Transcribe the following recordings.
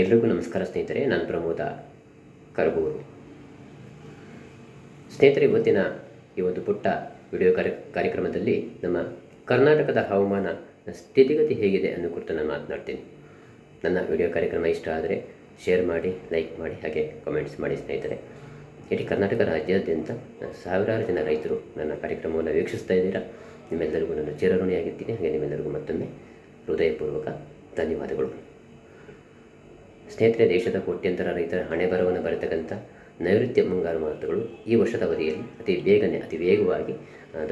ಎಲ್ರಿಗೂ ನಮಸ್ಕಾರ ಸ್ನೇಹಿತರೆ, ನಾನು ಪ್ರಮೋದ ಕರಗೂರು. ಸ್ನೇಹಿತರೆ, ಇವತ್ತಿನ ಈ ಒಂದು ಪುಟ್ಟ ವಿಡಿಯೋ ಕಾರ್ಯ ಕಾರ್ಯಕ್ರಮದಲ್ಲಿ ನಮ್ಮ ಕರ್ನಾಟಕದ ಹವಾಮಾನ ಸ್ಥಿತಿಗತಿ ಹೇಗಿದೆ ಅನ್ನೋ ಕುರಿತು ನಾನು ಮಾತನಾಡ್ತೀನಿ. ನನ್ನ ವಿಡಿಯೋ ಕಾರ್ಯಕ್ರಮ ಇಷ್ಟ ಆದರೆ ಶೇರ್ ಮಾಡಿ, ಲೈಕ್ ಮಾಡಿ, ಹಾಗೆ ಕಮೆಂಟ್ಸ್ ಮಾಡಿ ಸ್ನೇಹಿತರೆ. ಇಡೀ ಕರ್ನಾಟಕ ರಾಜ್ಯಾದ್ಯಂತ ಸಾವಿರಾರು ಜನ ರೈತರು ನನ್ನ ಕಾರ್ಯಕ್ರಮವನ್ನು ವೀಕ್ಷಿಸ್ತಾ ಇದ್ದೀರಾ. ನಿಮ್ಮೆಲ್ಲರಿಗೂ ನನ್ನ ಚಿರಋಣಿಯಾಗಿರ್ತೀನಿ. ಹಾಗೆ ನಿಮ್ಮೆಲ್ಲರಿಗೂ ಮತ್ತೊಮ್ಮೆ ಹೃದಯಪೂರ್ವಕ ಧನ್ಯವಾದಗಳು. ಸ್ನೇಹಿತರೆ, ದೇಶದ ಕೋಟ್ಯಂತರ ರೈತರ ಹಣೆ ಬರವನ್ನು ಬರೆತಕ್ಕಂಥ ನೈಋತ್ಯ ಮುಂಗಾರು ಮಾರುತಗಳು ಈ ವರ್ಷದ ಅವಧಿಯಲ್ಲಿ ಅತಿ ಬೇಗನೆ, ಅತಿ ವೇಗವಾಗಿ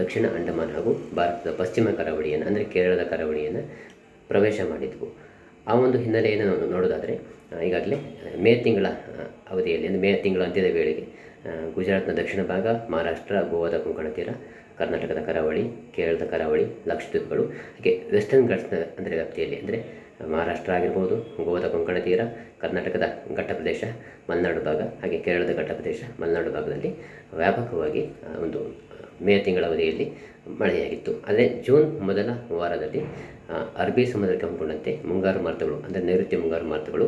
ದಕ್ಷಿಣ ಅಂಡಮಾನ್ ಹಾಗೂ ಭಾರತದ ಪಶ್ಚಿಮ ಕರಾವಳಿಯನ್ನು, ಅಂದರೆ ಕೇರಳದ ಕರಾವಳಿಯನ್ನು ಪ್ರವೇಶ ಮಾಡಿದ್ವು. ಆ ಒಂದು ಹಿನ್ನೆಲೆಯನ್ನು ನಾವು ನೋಡೋದಾದರೆ ಈಗಾಗಲೇ ಮೇ ತಿಂಗಳ ಅವಧಿಯಲ್ಲಿ, ಅಂದರೆ ಮೇ ತಿಂಗಳ ಅಂತ್ಯದ ವೇಳೆಗೆ ಗುಜರಾತ್ನ ದಕ್ಷಿಣ ಭಾಗ, ಮಹಾರಾಷ್ಟ್ರ, ಗೋವಾದ ಕೊಂಕಣ ತೀರ, ಕರ್ನಾಟಕದ ಕರಾವಳಿ, ಕೇರಳದ ಕರಾವಳಿ, ಲಕ್ಷದ್ವೀಪಗಳು, ಹಾಗೆ ವೆಸ್ಟರ್ನ್ ಘಟ್ಸ್ನ, ಅಂದರೆ ವ್ಯಾಪ್ತಿಯಲ್ಲಿ, ಅಂದರೆ ಮಹಾರಾಷ್ಟ್ರ ಆಗಿರ್ಬೋದು, ಗೋವಾದ ಕೊಂಕಣ ತೀರ, ಕರ್ನಾಟಕದ ಘಟ್ಟ ಪ್ರದೇಶ ಮಲೆನಾಡು ಭಾಗ, ಹಾಗೆ ಕೇರಳದ ಘಟ್ಟ ಪ್ರದೇಶ ಮಲೆನಾಡು ಭಾಗದಲ್ಲಿ ವ್ಯಾಪಕವಾಗಿ ಒಂದು, ಮೇ ತಿಂಗಳ ಅವಧಿಯಲ್ಲಿ ಮಳೆಯಾಗಿತ್ತು. ಅದೇ ಜೂನ್ ಮೊದಲ ವಾರದಲ್ಲಿ ಅರಬ್ಬಿ ಸಮುದ್ರಕ್ಕೆ ಹೊಂದ್ಕೊಂಡಂತೆ ಮುಂಗಾರು ಮಾರುತಗಳು, ಅಂದರೆ ನೈಋತ್ಯ ಮುಂಗಾರು ಮಾರುತಗಳು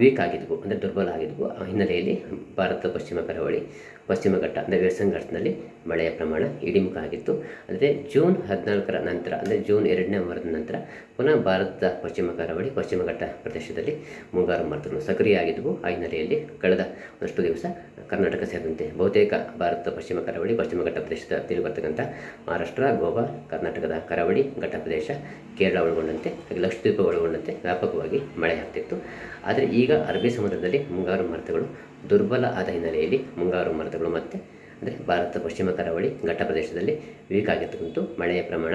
ವೀಕ್ ಆಗಿದ್ವು, ಅಂದರೆ ದುರ್ಬಲ ಆಗಿದ್ವು. ಆ ಹಿನ್ನೆಲೆಯಲ್ಲಿ ಭಾರತ ಪಶ್ಚಿಮ ಕರಾವಳಿ ಪಶ್ಚಿಮ ಘಟ್ಟ, ಅಂದರೆ ವೆಸ್ಟರ್ನ್ ಘಟ್ಟದಲ್ಲಿ ಮಳೆಯ ಪ್ರಮಾಣ ಇಳಿಮುಖ ಆಗಿತ್ತು ಅಂದರೆ ಜೂನ್ ಹದಿನಾಲ್ಕರ ನಂತರ, ಅಂದರೆ ಜೂನ್ ಎರಡನೇ ವಾರದ ನಂತರ, ಪುನಃ ಭಾರತದ ಪಶ್ಚಿಮ ಕರಾವಳಿ, ಪಶ್ಚಿಮ ಘಟ್ಟ ಪ್ರದೇಶದಲ್ಲಿ ಮುಂಗಾರು ಮಾರುತಗಳು ಸಕ್ರಿಯ ಆಗಿದ್ದವು ಆ ಹಿನ್ನೆಲೆಯಲ್ಲಿ ಕಳೆದ ಒಂದಷ್ಟು ದಿವಸ ಕರ್ನಾಟಕ ಸೇರಿದಂತೆ ಬಹುತೇಕ ಭಾರತದ ಪಶ್ಚಿಮ ಕರಾವಳಿ, ಪಶ್ಚಿಮ ಘಟ್ಟ ಪ್ರದೇಶದ ತಿರುಗಿ ಬರ್ತಕ್ಕಂಥ ಮಹಾರಾಷ್ಟ್ರ, ಗೋವಾ, ಕರ್ನಾಟಕದ ಕರಾವಳಿ ಘಟ್ಟ ಪ್ರದೇಶ, ಕೇರಳ ಒಳಗೊಂಡಂತೆ, ಹಾಗೆ ಲಕ್ಷದ್ವೀಪ ಒಳಗೊಂಡಂತೆ ವ್ಯಾಪಕವಾಗಿ ಮಳೆ ಆಗ್ತಿತ್ತು ಆದರೆ ಈಗ ಅರಬ್ಬಿ ಸಮುದ್ರದಲ್ಲಿ ಮುಂಗಾರು ಮಾರುತಗಳು ದುರ್ಬಲ ಆದ ಹಿನ್ನೆಲೆಯಲ್ಲಿ ಮುಂಗಾರು ಮಾರುತಗಳು ಮತ್ತೆ, ಅಂದರೆ ಭಾರತ ಪಶ್ಚಿಮ ಕರಾವಳಿ ಘಟ್ಟ ಪ್ರದೇಶದಲ್ಲಿ ವೀಕ್ ಆಗಿರ್ತಕ್ಕಂಥ ಮಳೆಯ ಪ್ರಮಾಣ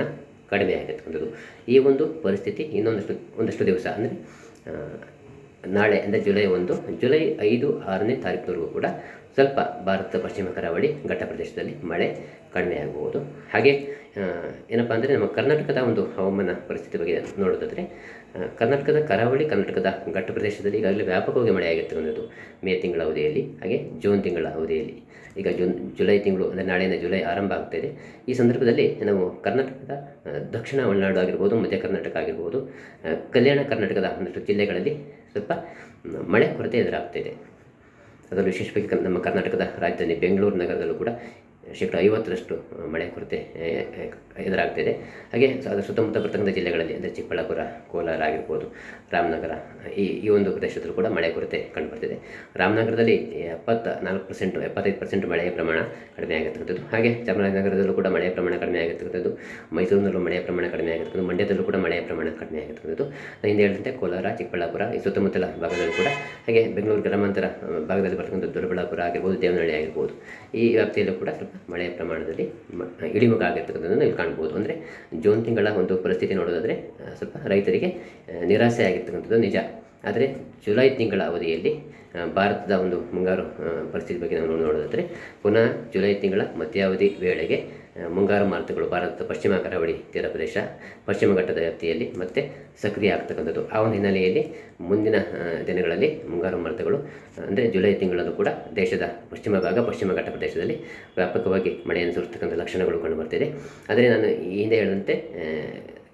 ಕಡಿಮೆ ಆಗಿರ್ತಕ್ಕಂಥದ್ದು ಈ ಒಂದು ಪರಿಸ್ಥಿತಿ ಇನ್ನೊಂದಷ್ಟು, ಒಂದಷ್ಟು ದಿವಸ, ಅಂದರೆ ನಾಳೆ ಅಂದರೆ ಜುಲೈ ಒಂದು, ಜುಲೈ ಐದು, ಆರನೇ ತಾರೀಕಿನವರೆಗೂ ಕೂಡ ಸ್ವಲ್ಪ ಭಾರತ, ಪಶ್ಚಿಮ ಕರಾವಳಿ ಘಟ್ಟ ಪ್ರದೇಶದಲ್ಲಿ ಮಳೆ ಕಡಿಮೆ ಆಗಬಹುದು ಹಾಗೆ ಏನಪ್ಪ ಅಂದರೆ ನಮ್ಮ ಕರ್ನಾಟಕದ ಒಂದು ಹವಾಮಾನ ಪರಿಸ್ಥಿತಿ ಬಗ್ಗೆ ನೋಡೋದಾದರೆ ಕರ್ನಾಟಕದ ಕರಾವಳಿ, ಕರ್ನಾಟಕದ ಘಟ್ಟ ಪ್ರದೇಶದಲ್ಲಿ ಈಗಾಗಲೇ ವ್ಯಾಪಕವಾಗಿ ಮಳೆಯಾಗಿರ್ತಕ್ಕಂಥದ್ದು ಮೇ ತಿಂಗಳ ಅವಧಿಯಲ್ಲಿ, ಹಾಗೆ ಜೂನ್ ತಿಂಗಳ ಅವಧಿಯಲ್ಲಿ. ಈಗ ಜೂನ್, ಜುಲೈ ತಿಂಗಳು ಅಂದರೆ ನಾಳೆಯಿಂದ ಜುಲೈ ಆರಂಭ ಆಗ್ತಾ ಈ ಸಂದರ್ಭದಲ್ಲಿ ನಾವು ಕರ್ನಾಟಕದ ದಕ್ಷಿಣ ಒಳನಾಡು ಆಗಿರ್ಬೋದು, ಮಧ್ಯ ಕರ್ನಾಟಕ ಆಗಿರ್ಬೋದು ಕಲ್ಯಾಣ ಕರ್ನಾಟಕದ ಒಂದಷ್ಟು ಜಿಲ್ಲೆಗಳಲ್ಲಿ ಸ್ವಲ್ಪ ಮಳೆ ಕೊರತೆ ಎದುರಾಗ್ತಿದೆ. ಅದರಲ್ಲೂ ವಿಶೇಷವಾಗಿ ನಮ್ಮ ಕರ್ನಾಟಕದ ರಾಜಧಾನಿ ಬೆಂಗಳೂರು ನಗರದಲ್ಲೂ ಕೂಡ ಶೇಕಡ ಐವತ್ತರಷ್ಟು ಮಳೆ ಕೊರತೆ ಎದುರಾಗ್ತಿದೆ. ಹಾಗೆ ಅದರ ಸುತ್ತಮುತ್ತ ಬರ್ತಕ್ಕಂಥ ಜಿಲ್ಲೆಗಳಲ್ಲಿ, ಅಂದರೆ ಚಿಕ್ಕಬಳ್ಳಾಪುರ, ಕೋಲಾರ ಆಗಿರ್ಬೋದು, ರಾಮನಗರ, ಈ ಈ ಒಂದು ಪ್ರದೇಶದಲ್ಲೂ ಕೂಡ ಮಳೆ ಕೊರತೆ ಕಂಡುಬರ್ತಿದೆ. ರಾಮನಗರದಲ್ಲಿ ಎಪ್ಪತ್ತ ನಾಲ್ಕು ಪರ್ಸೆಂಟು ಎಪ್ಪತ್ತೈದು ಪರ್ಸೆಂಟ್ ಮಳೆಯ ಪ್ರಮಾಣ ಕಡಿಮೆ ಆಗಿರ್ತಕ್ಕಂಥದ್ದು ಹಾಗೆ ಚಾಮರಾಜನಗರದಲ್ಲೂ ಕೂಡ ಮಳೆಯ ಪ್ರಮಾಣ ಕಡಿಮೆ ಆಗಿರ್ತಕ್ಕಂಥದ್ದು ಮೈಸೂರಿನಲ್ಲೂ ಮಳೆಯ ಪ್ರಮಾಣ ಕಡಿಮೆ ಆಗಿರ್ತಕ್ಕಂಥದ್ದು ಮಂಡ್ಯದಲ್ಲೂ ಕೂಡ ಮಳೆಯ ಪ್ರಮಾಣ ಕಡಿಮೆ ಆಗಿರ್ತಕ್ಕಂಥದ್ದು ಹಿಂದೆ ಹೇಳಿದಂತೆ ಕೋಲಾರ, ಚಿಕ್ಕಬಳ್ಳಾಪುರ, ಈ ಸುತ್ತಮುತ್ತಲ ಭಾಗದಲ್ಲೂ ಕೂಡ, ಹಾಗೆ ಬೆಂಗಳೂರು ಗ್ರಾಮಾಂತರ ಭಾಗದಲ್ಲಿ ಬರ್ತಕ್ಕಂಥ ದೊಡ್ಡಬಳ್ಳಾಪುರ ಆಗಿರ್ಬೋದು, ದೇವನಹಳ್ಳಿ ಆಗಿರ್ಬೋದು. ಈ ವ್ಯಾಪ್ತಿಯಲ್ಲೂ ಕೂಡ ಮಳೆಯ ಪ್ರಮಾಣದಲ್ಲಿ ಇಳಿಮುಖ ಆಗಿರ್ತಕ್ಕಂಥದ್ದನ್ನು ಇಲ್ಲಿ ಕಾಣ್ಬೋದು. ಅಂದರೆ ಜೂನ್ ತಿಂಗಳ ಒಂದು ಪರಿಸ್ಥಿತಿ ನೋಡೋದಾದರೆ ಸ್ವಲ್ಪ ರೈತರಿಗೆ ನಿರಾಸೆ ಆಗಿರ್ತಕ್ಕಂಥದ್ದು ನಿಜ. ಆದರೆ ಜುಲೈ ತಿಂಗಳ ಅವಧಿಯಲ್ಲಿ ಭಾರತದ ಒಂದು ಮುಂಗಾರು ಪರಿಸ್ಥಿತಿ ಬಗ್ಗೆ ನಾವು ನೋಡೋದಾದರೆ, ಪುನಃ ಜುಲೈ ತಿಂಗಳ ಮಧ್ಯಾವಧಿ ವೇಳೆಗೆ ಮುಂಗಾರು ಮಾರುತಗಳು ಭಾರತದ ಪಶ್ಚಿಮ ಕರಾವಳಿ ತೀರ ಪ್ರದೇಶ, ಪಶ್ಚಿಮ ಘಟ್ಟದ ವ್ಯಾಪ್ತಿಯಲ್ಲಿ ಮತ್ತೆ ಸಕ್ರಿಯ ಆಗ್ತಕ್ಕಂಥದ್ದು. ಆ ಒಂದು ಹಿನ್ನೆಲೆಯಲ್ಲಿ ಮುಂದಿನ ದಿನಗಳಲ್ಲಿ ಮುಂಗಾರು ಮಾರುತಗಳು, ಅಂದರೆ ಜುಲೈ ತಿಂಗಳಲ್ಲೂ ಕೂಡ ದೇಶದ ಪಶ್ಚಿಮ ಭಾಗ, ಪಶ್ಚಿಮ ಘಟ್ಟ ಪ್ರದೇಶದಲ್ಲಿ ವ್ಯಾಪಕವಾಗಿ ಮಳೆಯನ್ನು ಸುರಿಸ್ತಕ್ಕಂಥ ಲಕ್ಷಣಗಳು ಕಂಡುಬರ್ತಿದೆ ಆದರೆ ನಾನು ಈ ಹಿಂದೆ ಹೇಳಿದಂತೆ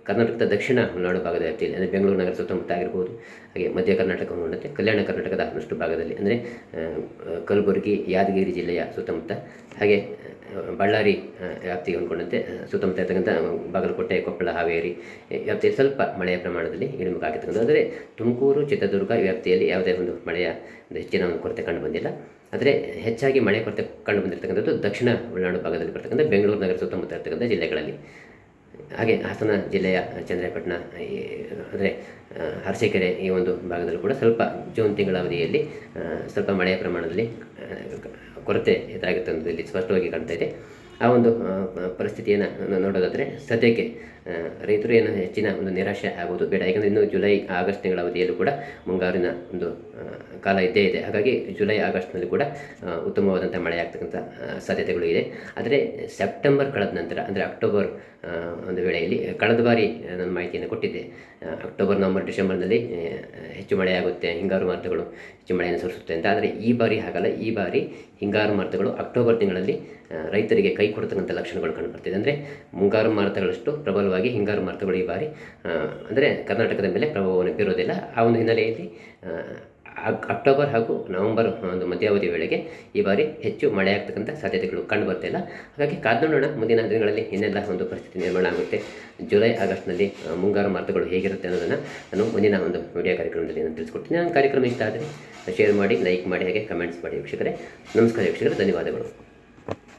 ಕರ್ನಾಟಕದ ದಕ್ಷಿಣ ಮಲೆನಾಡು ಭಾಗದ ವ್ಯಾಪ್ತಿಯಲ್ಲಿ, ಅಂದರೆ ಬೆಂಗಳೂರು ನಗರ ಸುತ್ತಮುತ್ತ ಆಗಿರ್ಬೋದು ಹಾಗೆ ಮಧ್ಯ ಕರ್ನಾಟಕ ಹೊಂದುತ್ತೆ ಕಲ್ಯಾಣ ಕರ್ನಾಟಕದ ಒಂದಷ್ಟು ಭಾಗದಲ್ಲಿ, ಅಂದರೆ ಕಲಬುರಗಿ, ಯಾದಗಿರಿ ಜಿಲ್ಲೆಯ ಸುತ್ತಮುತ್ತ, ಹಾಗೆ ಬಳ್ಳಾರಿ ವ್ಯಾಪ್ತಿಗೆ ಹೊಂದ್ಕೊಂಡಂತೆ ಸುತ್ತಮುತ್ತ ಇರ್ತಕ್ಕಂಥ ಬಾಗಲಕೋಟೆ, ಕೊಪ್ಪಳ, ಹಾವೇರಿ ವ್ಯಾಪ್ತಿಯಲ್ಲಿ ಸ್ವಲ್ಪ ಮಳೆಯ ಪ್ರಮಾಣದಲ್ಲಿ ಇಳಿಮುಖ ಆಗಿರ್ತಕ್ಕಂಥ ಅಂದರೆ ತುಮಕೂರು, ಚಿತ್ರದುರ್ಗ ವ್ಯಾಪ್ತಿಯಲ್ಲಿ ಯಾವುದೇ ಒಂದು ಮಳೆಯ ಹೆಚ್ಚಿನ ಒಂದು ಕೊರತೆ ಕಂಡು ಬಂದಿಲ್ಲ. ಆದರೆ ಹೆಚ್ಚಾಗಿ ಮಳೆ ಕೊರತೆ ಕಂಡು ಬಂದಿರತಕ್ಕಂಥದ್ದು ದಕ್ಷಿಣ ಒಳನಾಡು ಭಾಗದಲ್ಲಿ ಬರ್ತಕ್ಕಂಥ ಬೆಂಗಳೂರು ನಗರ ಸುತ್ತಮುತ್ತ ಇರ್ತಕ್ಕಂಥ ಜಿಲ್ಲೆಗಳಲ್ಲಿ. ಹಾಗೆ ಹಾಸನ ಜಿಲ್ಲೆಯ ಚಂದ್ರಪಟ್ಟಣ ಅಂದರೆ ಅರಸೀಕೆರೆ ಈ ಒಂದು ಭಾಗದಲ್ಲೂ ಕೂಡ ಸ್ವಲ್ಪ ಜೂನ್ ತಿಂಗಳ ಅವಧಿಯಲ್ಲಿ ಸ್ವಲ್ಪ ಮಳೆಯ ಪ್ರಮಾಣದಲ್ಲಿ ಕೊರತೆ ಎದುರಾಗುತ್ತೆ ಇಲ್ಲಿ ಸ್ಪಷ್ಟವಾಗಿ ಕಾಣ್ತಾ ಇದೆ. ಆ ಒಂದು ಪರಿಸ್ಥಿತಿಯನ್ನು ನೋಡೋದಾದರೆ ಸದ್ಯಕ್ಕೆ ರೈತರು ಏನು ಹೆಚ್ಚಿನ ಒಂದು ನಿರಾಶೆ ಆಗೋದು ಬೇಡ. ಯಾಕಂದರೆ ಇನ್ನು ಜುಲೈ ಆಗಸ್ಟ್ ತಿಂಗಳ ಅವಧಿಯಲ್ಲೂ ಕೂಡ ಮುಂಗಾರಿನ ಒಂದು ಕಾಲ ಇದ್ದೇ ಇದೆ. ಹಾಗಾಗಿ ಜುಲೈ, ಆಗಸ್ಟ್ನಲ್ಲಿ ಕೂಡ ಉತ್ತಮವಾದಂಥ ಮಳೆ ಆಗ್ತಕ್ಕಂಥ ಸಾಧ್ಯತೆಗಳು ಇದೆ. ಆದರೆ ಸೆಪ್ಟೆಂಬರ್ ಕಳೆದ ನಂತರ, ಅಂದರೆ ಅಕ್ಟೋಬರ್ ಒಂದು ವೇಳೆಯಲ್ಲಿ, ಕಳೆದ ಬಾರಿ ನಾನು ಮಾಹಿತಿಯನ್ನು ಕೊಟ್ಟಿದ್ದೆ. ಅಕ್ಟೋಬರ್, ನವಂಬರ್, ಡಿಸೆಂಬರ್ನಲ್ಲಿ ಹೆಚ್ಚು ಮಳೆಯಾಗುತ್ತೆ ಹಿಂಗಾರು ಮಾರುತಗಳು ಹೆಚ್ಚು ಮಳೆಯನ್ನು ಸುರಿಸುತ್ತೆ ಅಂತ. ಆದರೆ ಈ ಬಾರಿ ಹಾಗಲ್ಲ. ಈ ಬಾರಿ ಹಿಂಗಾರು ಮಾರುತಗಳು ಅಕ್ಟೋಬರ್ ತಿಂಗಳಲ್ಲಿ ರೈತರಿಗೆ ಕೈ ಕೊಡ್ತಕ್ಕಂಥ ಲಕ್ಷಣಗಳು ಕಂಡುಬರ್ತಿದೆ. ಅಂದರೆ ಮುಂಗಾರು ಮಾರುತಗಳಷ್ಟು ಪ್ರಬಲವಾಗಿ ಹಿಂಗಾರು ಮಾರುತಗಳು ಈ ಬಾರಿ ಅಂದರೆ ಕರ್ನಾಟಕದ ಮೇಲೆ ಪ್ರಭಾವವನ್ನು ಬೀರೋದಿಲ್ಲ. ಆ ಒಂದು ಹಿನ್ನೆಲೆಯಲ್ಲಿ ಅಕ್ಟೋಬರ್ ಹಾಗೂ ನವೆಂಬರ್ ಒಂದು ಮಧ್ಯಾವಧಿ ವೇಳೆಗೆ ಈ ಬಾರಿ ಹೆಚ್ಚು ಮಳೆ ಆಗ್ತಕ್ಕಂಥ ಸಾಧ್ಯತೆಗಳು ಕಂಡು ಬರ್ತಿಲ್ಲ ಹಾಗಾಗಿ ಕಾದು ನೋಡೋಣ ಮುಂದಿನ ದಿನಗಳಲ್ಲಿ ಇನ್ನೆಲ್ಲ ಒಂದು ಪರಿಸ್ಥಿತಿ ನಿರ್ಮಾಣ ಆಗುತ್ತೆ. ಜುಲೈ, ಆಗಸ್ಟ್ನಲ್ಲಿ ಮುಂಗಾರು ಮಾರುತಗಳು ಹೇಗಿರುತ್ತೆ ಅನ್ನೋದನ್ನು ನಾನು ಮುಂದಿನ ಒಂದು ವಿಡಿಯೋ ಕಾರ್ಯಕ್ರಮದಲ್ಲಿ ನಾನು ತಿಳಿಸ್ಕೊಡ್ತೀನಿ. ನನ್ನ ಕಾರ್ಯಕ್ರಮ ಇಷ್ಟ ಆದರೆ ಶೇರ್ ಮಾಡಿ ಲೈಕ್ ಮಾಡಿ, ಹಾಗೆ ಕಮೆಂಟ್ಸ್ ಮಾಡಿ ವೀಕ್ಷಕರೇ. ನಮಸ್ಕಾರ ವೀಕ್ಷಕರೇ. ಧನ್ಯವಾದಗಳು.